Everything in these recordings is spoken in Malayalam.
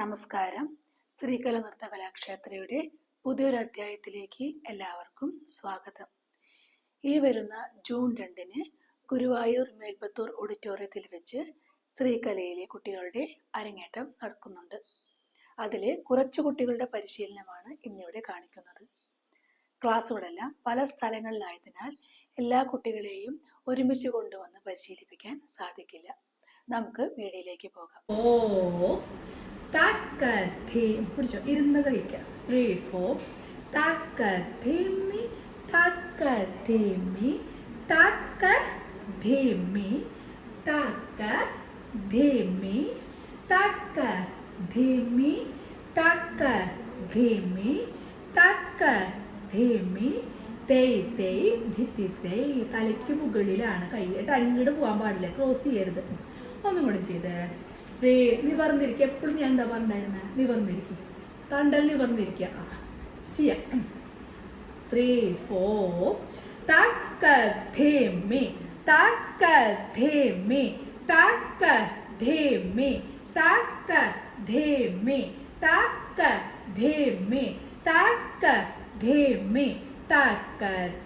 നമസ്കാരം. ശ്രീകല നൃത്ത കലാക്ഷേത്രയുടെ പുതിയൊരു അധ്യായത്തിലേക്ക് എല്ലാവർക്കും സ്വാഗതം. ഈ വരുന്ന ജൂൺ രണ്ടിന് ഗുരുവായൂർ മേൽപ്പത്തൂർ ഓഡിറ്റോറിയത്തിൽ വെച്ച് ശ്രീകലയിലെ കുട്ടികളുടെ അരങ്ങേറ്റം നടക്കുന്നുണ്ട്. അതിലെ കുറച്ചു കുട്ടികളുടെ പരിശീലനമാണ് ഇന്നിവിടെ കാണിക്കുന്നത്. ക്ലാസ്സുകളെല്ലാം പല സ്ഥലങ്ങളിലായതിനാൽ എല്ലാ കുട്ടികളെയും ഒരുമിച്ച് കൊണ്ടുവന്ന് പരിശീലിപ്പിക്കാൻ സാധിക്കില്ല. നമുക്ക് വീഡിയോയിലേക്ക് പോകാം. ഓ പിടിച്ചോ ഇരുന്ന് തേയ് തലയ്ക്ക് മുകളിലാണ് കൈ കേട്ടോ അങ്ങോട്ട് പോകാൻ പാടില്ല ക്രോസ് ചെയ്യരുത് ഒന്നും കൂടെ ചെയ്തേ റേ പറഞ്ഞിരിക്കുക എപ്പോഴും ഞാൻ എന്താ പറഞ്ഞിരുന്ന നീ പറഞ്ഞിരിക്കും തണ്ടൽ നിവർന്നിരിക്കുക ആ ചെയ്യാം. ത്രീ ഫോർ തക്ക ധേമി തക്ക ധേമി തക്ക ധേമി തക്ക ധേമി തക്ക ധേമി തക്ക ധേമി തക്ക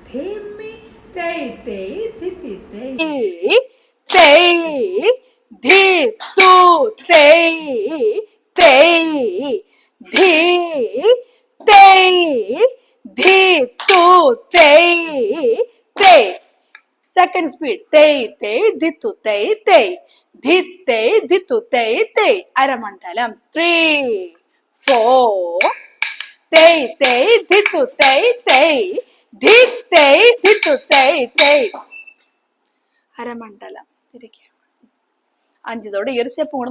ധേമി തേയ്. തേയ് ധിത്തി തേയ് തേ ധി തു തേ തേ ധി തേ ധി തു തേ തേ സെക്കൻഡ് സ്പീഡ് തേ തേ ധിത്തു തേ തേ ധി തേ ധിത്തു തേ തേ അരമണ്ഡലം ത്രീ ഫോർ തേ തേ ധിത്തു തേ തേ ധി തേ ധിത്തു തേ തേ അരമണ്ഡലം ഇരിക്കുക അഞ്ചിതോടെ ഈ ഒരു സ്റ്റെപ്പ് കൂടെ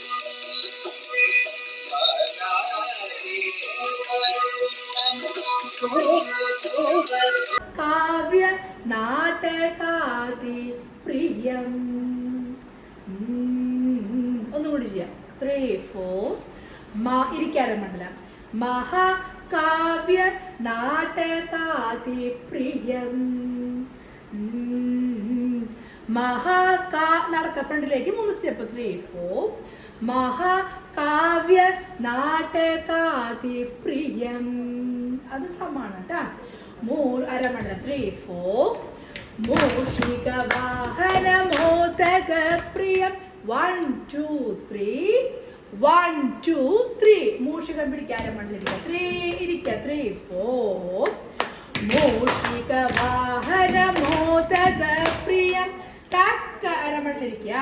കാവ്യ നാടകാതി പ്രിയം. ഒന്നുകൂടി ചെയ്യാം. ത്രീ ഫോർ മാ ഇരിക്കാരം മണ്ഡലം. മഹാകാവ്യ നാടകാതി പ്രിയം. മഹാകാ നടക്ക ഫ്രണ്ടിലേക്ക് മൂന്ന് സ്റ്റെപ്പ് ത്രീ ഫോർ മഹാകാവ്യ നാടകാതി പ്രിയം. അത് സമാണ് കേട്ടാ മൂ അരമണ്ഡലം ത്രീ ഫോർ മൂഷിക വാഹന മോദക പ്രിയം one two three one two three മൂഷികം പിടിക്കുക അരമണ്ഡലിരിക്കുക ത്രീ ഇരിക്കുക ത്രീ ഫോർ। മൂഷിക വാഹന മോദക പ്രിയം. തക്ക അരമണ്ഡലിരിക്കുക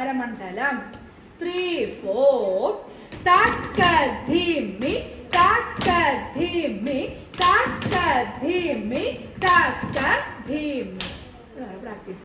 അരമണ്ഡലം ത്രീ ഫോർ തക്ക ധിമി धीमे tak tak धीमे tak tak धीमे। प्रैक्टिस